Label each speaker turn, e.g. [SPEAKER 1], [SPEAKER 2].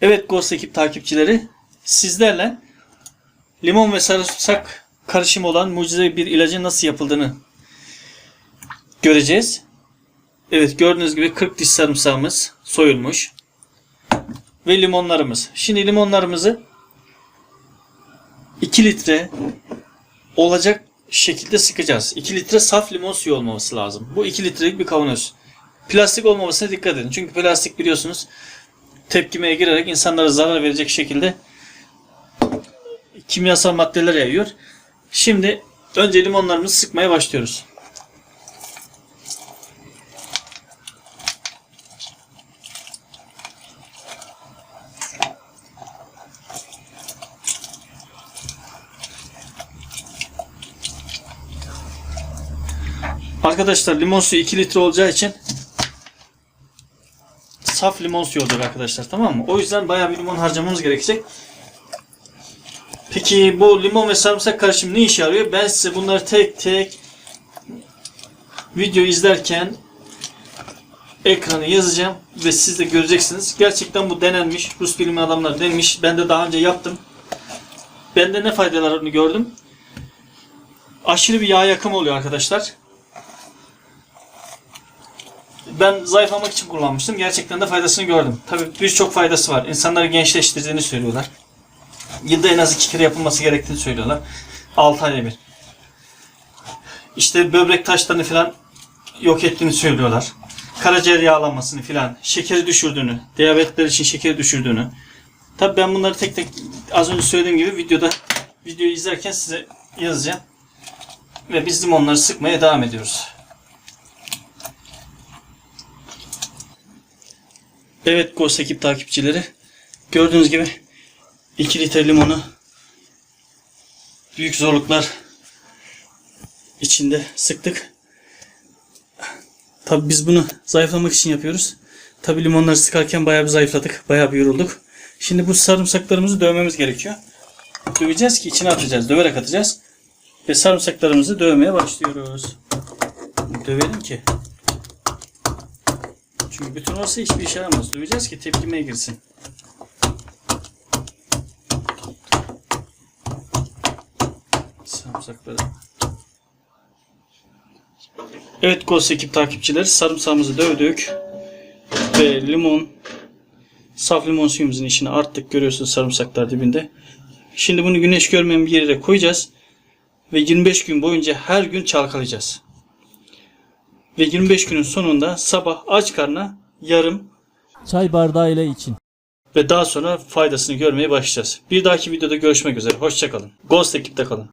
[SPEAKER 1] Evet Ghost ekip takipçileri sizlerle limon ve sarımsak karışımı olan mucizevi bir ilacın nasıl yapıldığını göreceğiz. Evet gördüğünüz gibi 40 diş sarımsağımız soyulmuş. Ve limonlarımız. Şimdi limonlarımızı 2 litre olacak şekilde sıkacağız. 2 litre saf limon suyu olmaması lazım. Bu 2 litrelik bir kavanoz. Plastik olmamasına dikkat edin. Çünkü plastik biliyorsunuz tepkimeye girerek insanlara zarar verecek şekilde kimyasal maddeler yayıyor. Şimdi önce limonlarımızı sıkmaya başlıyoruz. Arkadaşlar limon suyu 2 litre olacağı için saf limon suyu olacak arkadaşlar tamam mı? O yüzden bayağı bir limon harcamamız gerekecek. Peki bu limon ve sarımsak karışımı ne işe yarıyor? Ben size bunları tek tek video izlerken ekranı yazacağım ve siz de göreceksiniz. Gerçekten bu denenmiş. Rus bilim adamları denemiş. Ben de daha önce yaptım. Ben de ne faydalarını gördüm. Aşırı bir yağ yakımı oluyor arkadaşlar. Ben zayıflamak için kullanmıştım. Gerçekten de faydasını gördüm. Tabii birçok faydası var. İnsanları gençleştirdiğini söylüyorlar. Yılda en az iki kere yapılması gerektiğini söylüyorlar. 6 ayda bir. İşte böbrek taşlarını falan yok ettiğini söylüyorlar. Karaciğer yağlanmasını falan, şekeri düşürdüğünü, diyabetler için şekeri düşürdüğünü. Tabii ben bunları tek tek az önce söylediğim gibi videoda videoyu izlerken size yazacağım. Ve biz limonları sıkmaya devam ediyoruz. Evet Ghost ekip takipçileri. Gördüğünüz gibi 2 litre limonu büyük zorluklar içinde sıktık. Tabi biz bunu zayıflamak için yapıyoruz. Tabi limonları sıkarken bayağı bir zayıfladık. Bayağı bir yorulduk. Şimdi bu sarımsaklarımızı dövmemiz gerekiyor. Döveceğiz ki içine atacağız. Döverek atacağız. Ve sarımsaklarımızı dövmeye başlıyoruz. Dövelim ki çünkü bütün olsa hiçbir işe yaramaz. Duyacağız ki tepkimeye girsin. Sarımsakları. Evet Ghost ekip takipçileri sarımsağımızı dövdük. Ve limon saf limon suyumuzun içine arttık. Görüyorsunuz sarımsaklar dibinde. Şimdi bunu güneş görmeyen bir yere koyacağız. Ve 25 gün boyunca her gün çalkalayacağız. Ve 25 günün sonunda sabah aç karnına yarım
[SPEAKER 2] Çay bardağıyla için.
[SPEAKER 1] ve daha sonra faydasını görmeye başlayacağız. Bir dahaki videoda görüşmek üzere. Hoşçakalın. Ghost ekipte kalın.